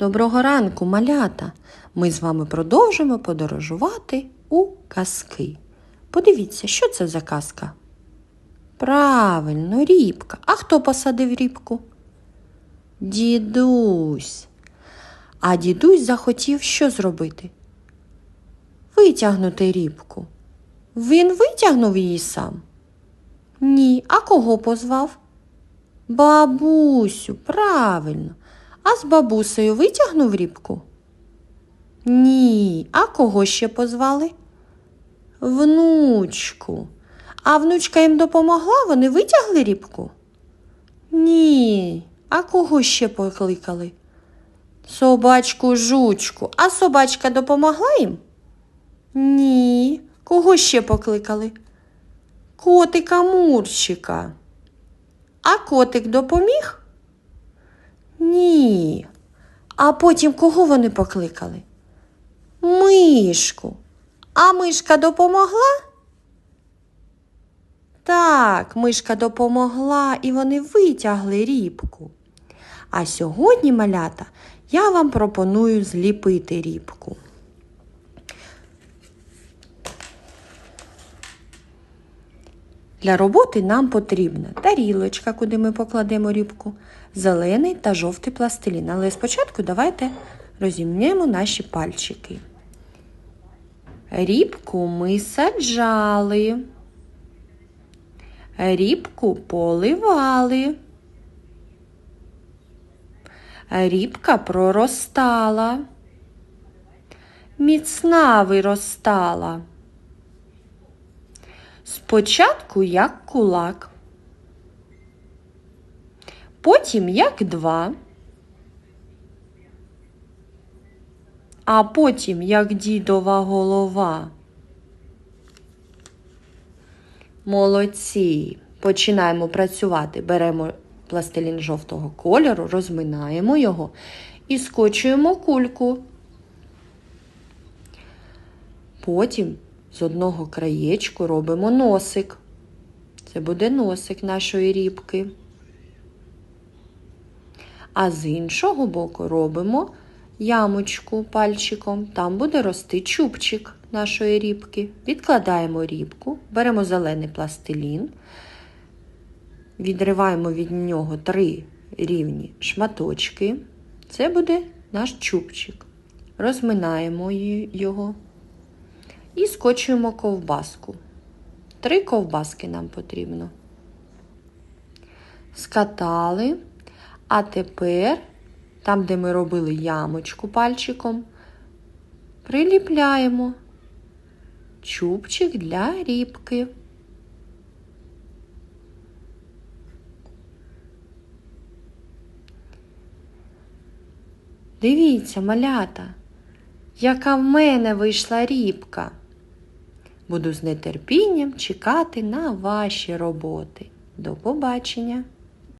Доброго ранку, малята! Ми з вами продовжимо подорожувати у казки. Подивіться, що це за казка? Правильно, рібка. А хто посадив рібку? Дідусь. А дідусь захотів що зробити? Витягнути рібку. Він витягнув її сам? Ні. А кого позвав? Бабусю, правильно. А з бабусею витягнув рібку? Ні. А кого ще позвали? Внучку. А внучка їм допомогла, вони витягли рібку? Ні. А кого ще покликали? Собачку жучку. А собачка допомогла їм? Ні. Кого ще покликали? Котика Мурчика. А котик допоміг? Ні. А потім кого вони покликали? Мишку. А мишка допомогла? Так, мишка допомогла і вони витягли рібку. А сьогодні, малята, я вам пропоную зліпити рібку. Для роботи нам потрібна тарілочка, куди ми покладемо рібку, зелений та жовтий пластилін. Але спочатку давайте розімнемо наші пальчики. Рібку ми саджали. Рібку поливали. Рібка проростала. Міцна виростала. Спочатку як кулак, потім як два, а потім як дідова голова. Молодці. Починаємо працювати. Беремо пластилін жовтого кольору, розминаємо його і скочуємо кульку. Потім з одного краєчку робимо носик. Це буде носик нашої рібки. А з іншого боку робимо ямочку пальчиком. Там буде рости чубчик нашої рібки. Відкладаємо рібку, беремо зелений пластилін, відриваємо від нього три рівні шматочки. Це буде наш чубчик. Розминаємо його і скочуємо ковбаску. Три ковбаски нам потрібно. Скатали, а тепер, там, де ми робили ямочку пальчиком, приліпляємо чубчик для рібки. Дивіться, малята, яка в мене вийшла рібка. Буду з нетерпінням чекати на ваші роботи. До побачення!